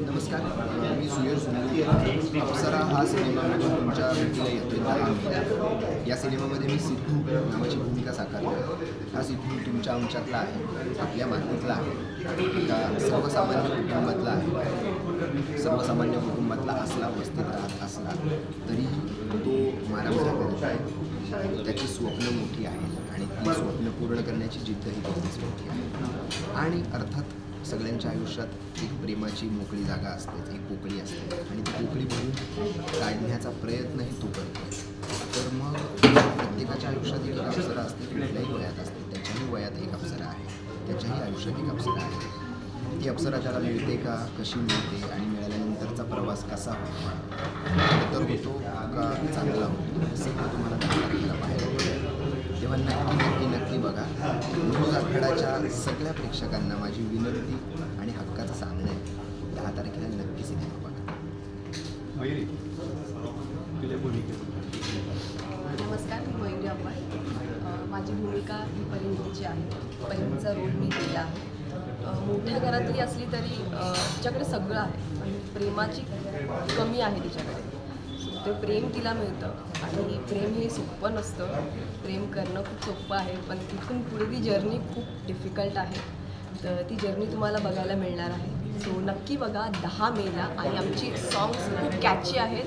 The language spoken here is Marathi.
नमस्कार मी सुयर आहे अप्सरा हा सिनेमामधून तुमच्या भेटीला येतो या सिनेमामध्ये मी सिद्धू नावाची भूमिका साकारली हा सिद्धू तुमच्या आमच्यातला आहे आपल्या मातीतला आहे. एका सर्वसामान्य कुटुंबातला आहे. सर्वसामान्य कुटुंबातला असला वस्तीत राहत असला तरी तो मारामारा करत आहे. त्याची स्वप्न मोठी आहे आणि ती स्वप्न पूर्ण करण्याची जिद्दही तेवढीच मोठी आहे. आणि अर्थात सगळ्यांच्या आयुष्यात एक प्रेमाची मोकळी जागा असते एक पोकळी असते. आणि ती पोकळी भरून काढण्याचा प्रयत्नही तो करतो तर मग प्रत्येकाच्या आयुष्यात एक अप्सरा असते कुठल्याही वयात असते. त्याच्याही वयात एक अप्सरा आहे. त्याच्याही आयुष्यात एक अप्सरा आहे. ती अप्सरा त्याला मिळते का? कशी मिळते? आणि मिळाल्यानंतरचा प्रवास कसा होतो? तर होतो का? चांगला होतो. हे सगळं तुम्हाला पाहायला तेव्हा नक्की आखाडाच्या सगळ्या प्रेक्षकांना माझी विनंती आणि हक्काचं सांगणं आहे. दहा तारखेला नक्की सिनेमा बघा. नमस्कार मी मयुरी अप्पा अ, माझी भूमिका ही परिणीची आहे परिणीचा रोल मी केला आहे. मोठ्या घरातली असली तरी तिच्याकडे सगळं आहे. प्रेमाची कमी आहे तिच्याकडे. ते प्रेम तिला मिळतं. आणि प्रेम हे सोपं नसतं. प्रेम करणं खूप सोपं आहे पण तिथून पुढे ती जर्नी खूप डिफिकल्ट आहे. तर ती जर्नी तुम्हाला बघायला मिळणार आहे. सो नक्की बघा दहा मेला आणि आमची सॉंग्स खूप कॅची आहेत.